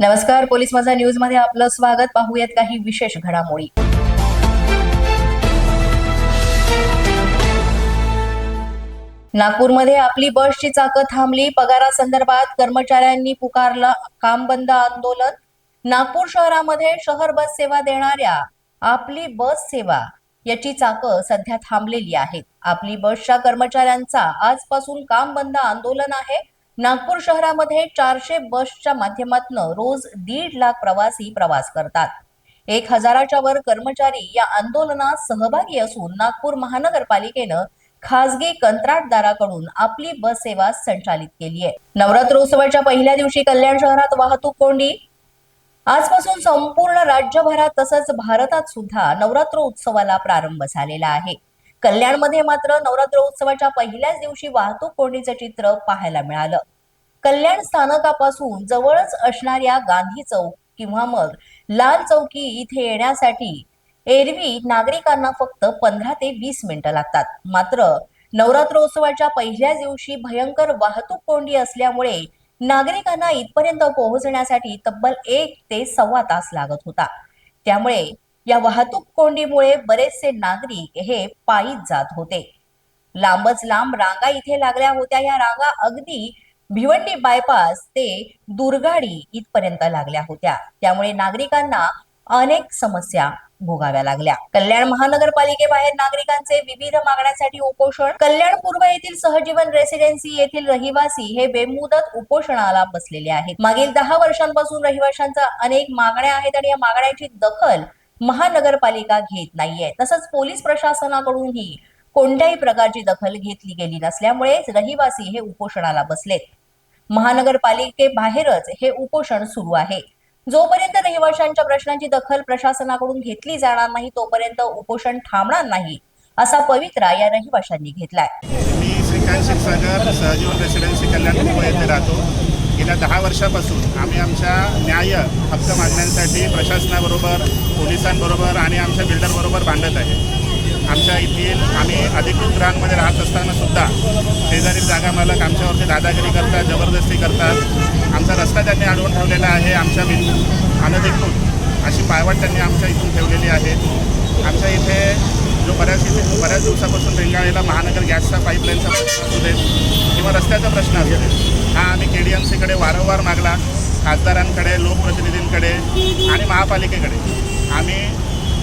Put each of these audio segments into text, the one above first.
नमस्कार पोलीस माझा न्यूजमध्ये आपलं स्वागत. पाहूयात काही विशेष घडामोडी. नागपूरमध्ये आपली बसची चाकं थांबली. पगारासंदर्भात कर्मचाऱ्यांनी पुकारलं काम बंद आंदोलन. नागपूर शहरामध्ये शहर बस सेवा देणाऱ्या आपली बस सेवा याची चाकं सध्या थांबलेली आहेत. आपली बसच्या कर्मचाऱ्यांचा आजपासून काम बंद आंदोलन आहे. नागपूर शहरामध्ये चारशे बसच्या माध्यमातून रोज दीड लाख प्रवासी प्रवास करतात. एक हजाराच्या वर कर्मचारी या आंदोलनात सहभागी असून नागपूर महानगरपालिकेनं खासगी कंत्राटदाराकडून आपली बस सेवा संचालित केली आहे. नवरात्रोत्सवाच्या पहिल्या दिवशी कल्याण शहरात वाहतूक कोंडी. आजपासून संपूर्ण राज्यभरात तसंच भारतात सुद्धा नवरात्रोत्सवाला प्रारंभ झालेला आहे. कल्याणमध्ये मात्र नवरात्र उत्सवाच्या पहिल्याच दिवशी वाहतूक कोंडीचं चित्र पाहायला मिळालं. कल्याण स्थानकापासून जवळच असणाऱ्या गांधी चौक किंवा मग लाल चौकी इथे येण्यासाठी एरवी नागरिकांना फक्त पंधरा ते वीस मिनिटं लागतात. मात्र नवरात्रोत्सवाच्या पहिल्याच दिवशी भयंकर वाहतूक कोंडी असल्यामुळे नागरिकांना इथपर्यंत पोहोचण्यासाठी तब्बल एक ते सव्वा तास लागत होता. त्यामुळे या वाहतूक कोंडीमुळे बरेचसे नागरिक हे पायीच जात होते. लांबच लांब रांगा इथे लागल्या होत्या. या रांगा अगदी भिवंडी बायपास ते दुर्गाडी इथपर्यंत लागल्या होत्या. त्यामुळे नागरिकांना अनेक समस्या भोगाव्या लागल्या. कल्याण महानगरपालिकेबाहेर नागरिकांचे विविध मागण्यासाठी उपोषण. कल्याण पूर्व येथील सहजीवन रेसिडेन्सी येथील रहिवासी हे बेमुदत उपोषणाला बसलेले आहेत. मागील दहा वर्षांपासून रहिवाशांच्या अनेक मागण्या आहेत आणि या मागण्यांची दखल महानगरपालिका घेत नाहीये. तसंच पोलीस प्रशासनाकडूनही कोणत्याही प्रकारची दखल घेतली गेली नसल्यामुळे रहिवासी हे उपोषणाला बसलेत. महानगरपालिकेबाहेरच हे उपोषण सुरू आहे. जोपर्यंत रहिवाशांच्या प्रश्नांची दखल प्रशासनाकडून घेतली जाणार नाही तोपर्यंत उपोषण थांबणार नाही असा पवित्रा या रहिवाशांनी घेतलाय. मी श्रीकांत सहजीवन रेसिडेन्सी कल्याण मुंबई येथे राहतो. गेल्या दहा वर्षापासून आम्ही आमच्या न्याय हक्क मागण्यांसाठी प्रशासनाबरोबर पोलिसांबरोबर आणि आमच्या बिल्डरबरोबर बांधत आहे. आमच्या येथील आम्ही अधिकृत ग्रहांमध्ये राहत असताना सुद्धा शेजारी जागा मालक आमच्यावरती दादागिरी करतात जबरदस्ती करतात. आमचा रस्ता त्यांनी अडवून ठेवलेला आहे आमच्या बिल अनधिकृत अशी पायवाट त्यांनी आमच्या इथून ठेवलेली आहे. आमच्या इथे जो बऱ्याच इथे बऱ्याच दिवसापासून रेंगाळलेला महानगर गॅसचा पाईपलाईनचा प्रश्न असू दे किंवा रस्त्याचा प्रश्न असू दे हा आम्ही के डी एम सीकडे वारंवार मागला खासदारांकडे लोकप्रतिनिधींकडे आणि महापालिकेकडे. आम्ही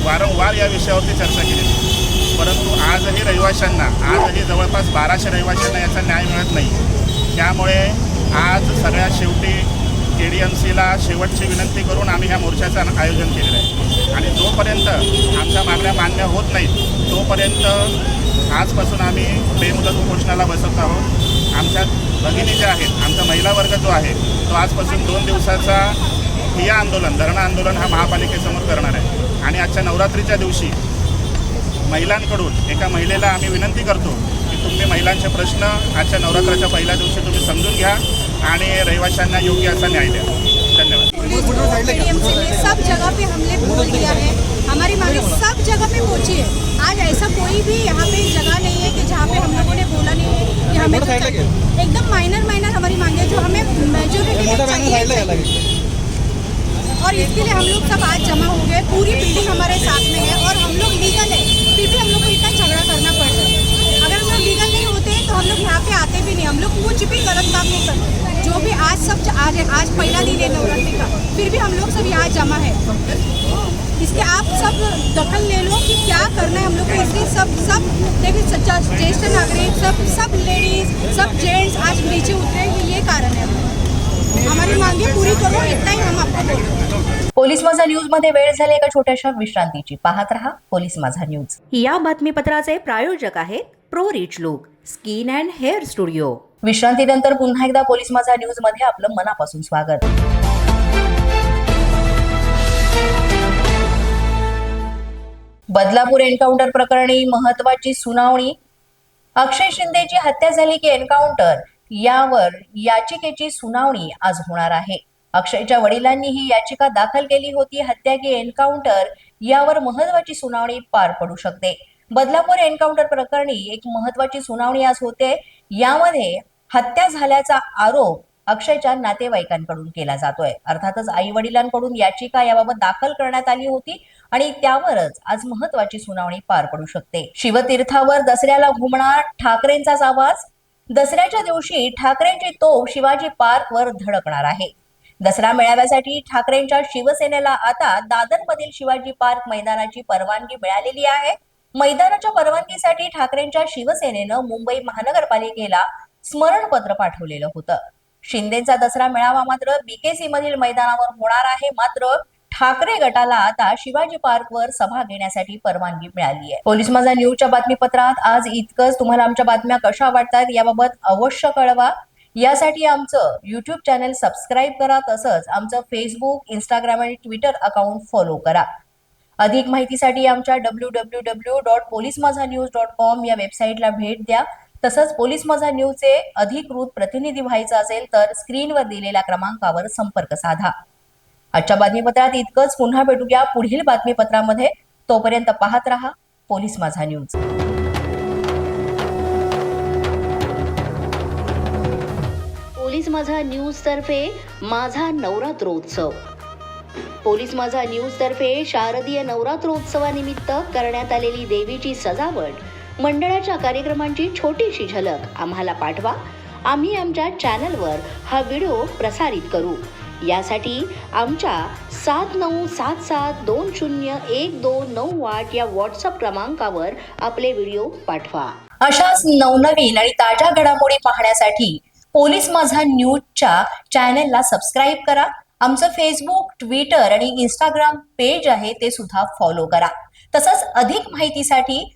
वारंवार या विषयावरती चर्चा केली. परंतु आजही रहिवाशांना आजही जवळपास बाराशे रहिवाशांना याचा न्याय मिळत नाही. त्यामुळे आज सगळ्यात शेवटी के डी एम सीला शेवटची विनंती करून आम्ही ह्या मोर्चाचं आयोजन केलेलं आहे. आणि जोपर्यंत आमच्या मागण्या मान्य होत नाहीत तोपर्यंत आजपासून आम्ही बेमुदत उपोषणाला बसत आहोत. आमच्या भगिनी ज्या आहेत आमचा महिला वर्ग जो आहे तो आजपासून दोन दिवसाचा ठिया आंदोलन धरणं आंदोलन हा महापालिकेसमोर करणार आहे. आणि आजच्या नवरात्रीच्या दिवशी महिलांकडून एका महिलेला आम्ही विनंती करतो की तुम्ही महिलांचे प्रश्न आजच्या नवरात्राच्या पहिल्या दिवशी तुम्ही समजून घ्या आणि रहिवाशांना योग्य असा न्याय द्या. धन्यवाद. सब जगह पे हमने बोल दिया है। हमारी मांगे सब जगह पे पहुँची है। आज ऐसा कोई भी यहाँ पे जगह नहीं है कि जहाँ पे हम लोगों ने बोला नहीं है कि हमें तो चाहिए। एकदम माइनर माइनर हमारी मांगे जो हमें मेजोरिटी में चाहिए और इसके लिए हम लोग सब आज जमा हो गए। पूरी बिल्डिंग हमारे साथ में है और हम लोग लीगल है। फिर भी हम लोग को इतना झगड़ा करना पड़ रहा है। अगर हम लोग लीगल नहीं होते तो हम लोग यहाँ पे आते भी नहीं। हम लोग कुछ भी गलत काम नहीं करते। जो भी आज सब आज आज पहला दिन है नवरात्रि का। फिर भी हम लोग सब यहाँ जमा है। इसके आप सब दखल ले लो कि क्या करना है हम लोग को। इसलिए सब सब देखिए सच्चा ज्येष्ठ नागरिक सब सब लेडीज सब जेंट्स आज नीचे उतरे हैं ये कारण है। हमारी मांगे पूरी करो इतना ही हम आपको बोल रहे हैं। पोलीस माझा न्यूजमध्ये वेळ झाली एका छोट्याशा विश्रांतीची. पाहत रहा पोलीस माझा न्यूज या बातमीपत्राचे प्रायोजक आहेत Pro Rich Look Skin and Hair Studio. विश्रांतीनंतर पुन्हा एकदा पोलीस माझा न्यूजमध्ये आपलं मनापासून स्वागत. बदलापूर एन्काउंटर प्रकरणी महत्वाची सुनावणी. अक्षय शिंदेची हत्या झाली की एन्काउंटर? यावर याचिकेची सुनावणी आज होणार आहे. अक्षयच्या वडिलांनी ही याचिका दाखल केली होती हत्या की एन्काउंटर? यावर महत्वाची सुनावणी पार पडू शकते. बदलापूर एन्काउंटर प्रकरणी एक महत्वाची सुनावणी आज होते. यामध्ये हत्या झाल्याचा आरोप अक्षयच्या नातेवाईकांकडून केला जातोय. अर्थातच आई वडिलांकडून याचिका याबाबत दाखल करण्यात आली होती आणि त्यावरच आज महत्वाची सुनावणी पार पडू शकते. शिवतीर्थावर दसऱ्याला घुमणार ठाकरेंचाच आवाज? दसऱ्याच्या दिवशी ठाकरेंची तोफ शिवाजी पार्क वर धडकणार आहे. दसरा मेळाव्यासाठी ठाकरेंच्या शिवसेनेला आता दादरमधील शिवाजी पार्क मैदानाची परवानगी मिळालेली आहे. मैदानाच्या परवानगीसाठी ठाकरेंच्या शिवसेनेनं मुंबई महानगरपालिकेला स्मरणपत्र पाठवलेलं होतं. शिंदेचा दसरा मेळावा मात्र बीकेसी मधील मैदानावर होणार आहे. मात्र ठाकरे गटाला आता शिवाजी पार्कवर सभा घेण्यासाठी परवानगी मिळाली आहे. पोलीस माझा न्यूजच्या बातमीपत्रात आज इतकंच. तुम्हाला आमच्या बातम्या कशा वाटतात याबाबत अवश्य कळवा. यासाठी आमचं युट्यूब चॅनल सबस्क्राईब करा. तसंच आमचं फेसबुक इंस्टाग्राम आणि ट्विटर अकाउंट फॉलो करा. अधिक माहितीसाठी आमच्या W W W dot police Majha news dot com या वेबसाईटला भेट द्या. तसंच पोलीस माझा न्यूजचे अधिकृत प्रतिनिधी व्हायचं असेल तर स्क्रीनवर दिलेल्या क्रमांकावर संपर्क साधा. आजच्या बातमीपत्रात इतकंच. पुन्हा भेटूया पुढील बातमीपत्रामध्ये. तोपर्यंत पाहत रहा police Majha news. Police Majha news तर्फे माझा नवरात्रोत्सव पोलीस माझा न्यूज तर्फे शारदीय नवरात्रोत्सवानिमित्त करण्यात आलेली देवीची सजावट मंडळाच्या कार्यक्रमांची छोटीशी झलक आम्हाला पाठवा. आम्ही आमच्या चॅनलवर हा व्हिडिओ प्रसारित करू. यासाठी आमच्या सात नऊ सात सात दोन शून्य एक दोन नऊ आठ या व्हॉट्सअप क्रमांकावर आपले व्हिडिओ पाठवा. अशाच नवनवीन आणि ताज्या घडामोडी पाहण्यासाठी पोलीस माझा न्यूजच्या चॅनेलला सबस्क्राईब करा. आमचं फेसबुक ट्विटर आणि इंस्टाग्राम पेज आहे ते सुद्धा फॉलो करा. तसंच अधिक माहितीसाठी